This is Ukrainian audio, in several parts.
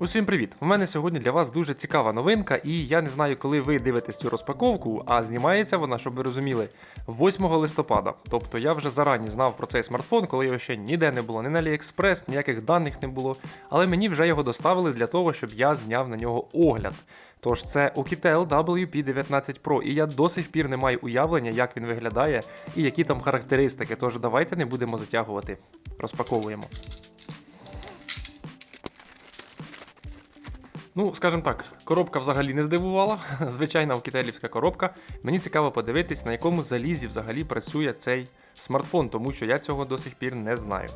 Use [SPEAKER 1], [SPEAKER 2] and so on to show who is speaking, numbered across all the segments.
[SPEAKER 1] Усім привіт! У мене сьогодні для вас дуже цікава новинка, і я не знаю, коли ви дивитесь цю розпаковку, а знімається вона, щоб ви розуміли, 8 листопада. Тобто я вже зарані знав про цей смартфон, коли його ще ніде не було, ні на AliExpress, ніяких даних не було. Але мені вже його доставили для того, щоб я зняв на нього огляд. Тож це Oukitel WP19 Pro, і я до сих пір не маю уявлення, як він виглядає і які там характеристики. Тож давайте не будемо затягувати. Розпаковуємо. Ну, скажімо так, коробка взагалі не здивувала. Звичайна вкітелівська коробка. Мені цікаво подивитись, на якому залізі взагалі працює цей смартфон, тому що я цього до сих пір не знаю.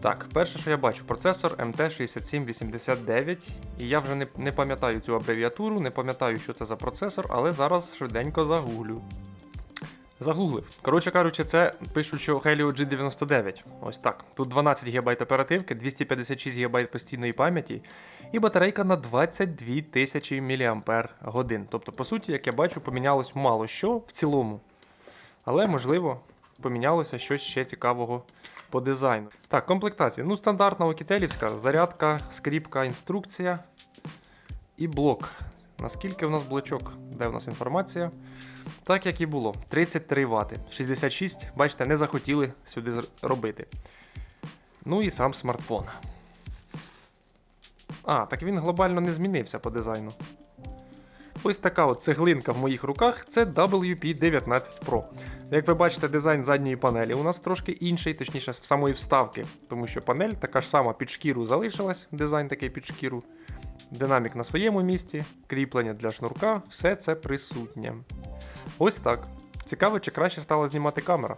[SPEAKER 1] Так, перше, що я бачу, процесор MT6789, і я вже не, не пам'ятаю цю абревіатуру, не пам'ятаю, що це за процесор, але зараз швиденько загуглю. Загуглив. Коротше кажучи, це пишуть, що Helio G99. Ось так. Тут 12 ГБ оперативки, 256 ГБ постійної пам'яті і батарейка на 22 тисячі мАч. Тобто, по суті, як я бачу, помінялось мало що в цілому. Але, можливо, помінялося щось ще цікавого по дизайну. Так, комплектація. Ну, стандартна окітелівська, зарядка, скріпка, інструкція і блок. Наскільки в нас блочок? Де в нас інформація? Так як і було. 33 Вт. 66, бачите, не захотіли сюди робити. Ну і сам смартфон. А, так він глобально не змінився по дизайну. Ось така от цеглинка в моїх руках це WP19 Pro. Як ви бачите, дизайн задньої панелі у нас трошки інший, точніше, з самої вставки, тому що панель така ж сама під шкіру залишилась, дизайн такий під шкіру. Динамік на своєму місці, кріплення для шнурка, все це присутнє. Ось так. Цікаво, чи краще стала знімати камера.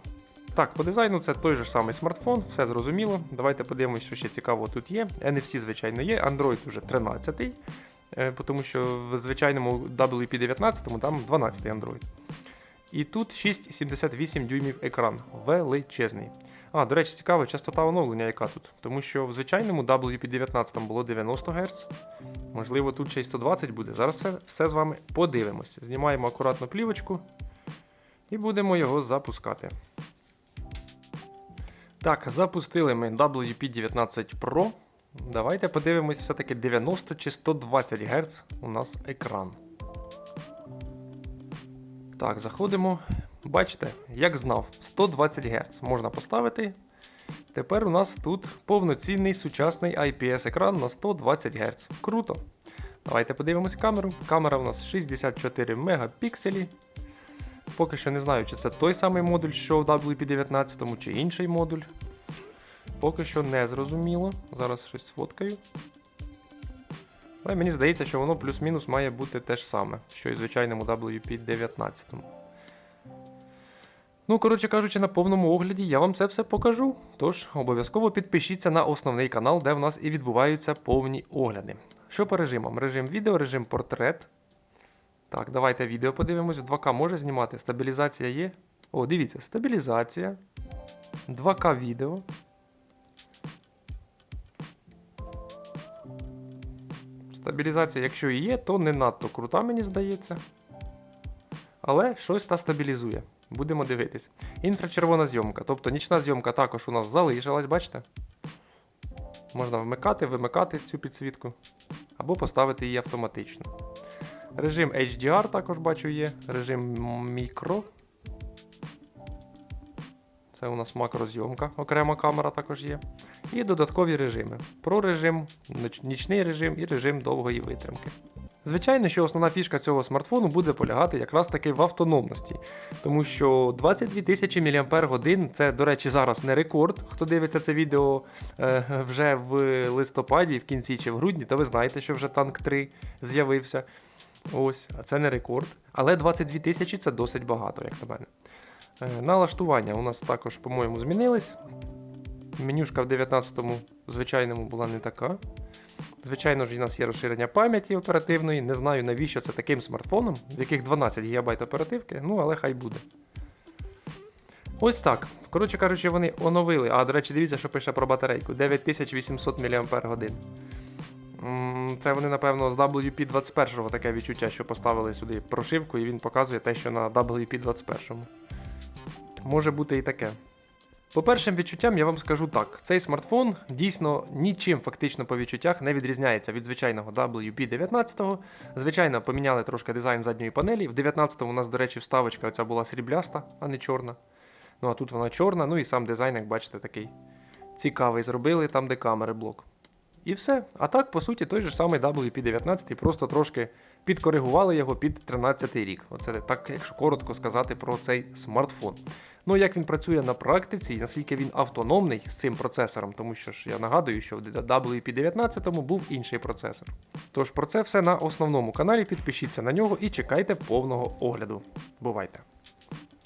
[SPEAKER 1] Так, по дизайну це той же самий смартфон, все зрозуміло. Давайте подивимось, що ще цікавого тут є. NFC, звичайно, є, Android уже 13, е, тому що в звичайному WP19 там 12 Android. І тут 6,78 дюймів екран, величезний. А, до речі, цікаво, частота оновлення яка тут, тому що в звичайному WP19 було 90 Гц. Можливо, тут ще й 120 буде. Зараз все, все з вами подивимось. Знімаємо акуратно плівочку і будемо його запускати. Так, запустили ми WP19 Pro. Давайте подивимось, все-таки 90 чи 120 Гц у нас екран. Так, заходимо. Бачите, як знав, 120 Гц можна поставити. Тепер у нас тут повноцінний сучасний IPS-екран на 120 Гц. Круто. Давайте подивимось камеру. Камера у нас 64 мегапікселі. Поки що не знаю, чи це той самий модуль, що в WP19, чи інший модуль. Поки що не зрозуміло. Зараз щось сфоткаю. Але мені здається, що воно плюс-мінус має бути те ж саме, що і в звичайному WP19. Ну, коротше кажучи, на повному огляді я вам це все покажу. Тож обов'язково підпишіться на основний канал, де в нас і відбуваються повні огляди. Що по режимам? Режим відео, режим портрет. Так, давайте відео подивимось. 2К може знімати. Стабілізація є. О, дивіться, стабілізація. 2К відео. Стабілізація, якщо і є, то не надто крута, мені здається. Але щось та стабілізує. Будемо дивитись. Інфрачервона зйомка. Тобто нічна зйомка також у нас залишилась, бачите? Можна вмикати, вимикати цю підсвітку. Або поставити її автоматично. Режим HDR також бачу є. Режим мікро. Це у нас макрозйомка, окрема камера також є. І додаткові режими. Про режим, ніч- нічний режим і режим довгої витримки. Звичайно, що основна фішка цього смартфону буде полягати якраз таки в автономності, тому що 22 тисячі мАч це, до речі, зараз не рекорд. Хто дивиться це відео е, вже в листопаді, в кінці чи в грудні, то ви знаєте, що вже танк 3 з'явився. Ось, а це не рекорд. Але 22 тисячі це досить багато, як на мене. Е, Налаштування у нас також, по-моєму, змінились. Менюшка в 19-му звичайному була не така. Звичайно ж, у нас є розширення пам'яті оперативної. Не знаю, навіщо це таким смартфоном, в яких 12 ГБ оперативки, ну але хай буде. Ось так. Коротше кажучи, вони оновили. А, до речі, дивіться, що пише про батарейку. 9800 мАч. Це вони, напевно, з WP21 таке відчуття, що поставили сюди прошивку, і він показує те, що на WP21. Може бути і таке. По першим відчуттям я вам скажу так: цей смартфон дійсно нічим фактично по відчуттях не відрізняється від звичайного WP19. Звичайно, поміняли трошки дизайн задньої панелі. В 19-му у нас, до речі, вставочка оця була срібляста, а не чорна. Ну а тут вона чорна, ну і сам дизайн, як бачите, такий цікавий зробили, там, де камери блок. І все. А так, по суті, той же самий WP19, просто трошки підкоригували його під 13 й рік. Оце так, якщо коротко сказати про цей смартфон. Ну, як він працює на практиці, і наскільки він автономний з цим процесором, тому що ж я нагадую, що в WP19 був інший процесор. Тож про це все на основному каналі. Підпишіться на нього і чекайте повного огляду. Бувайте!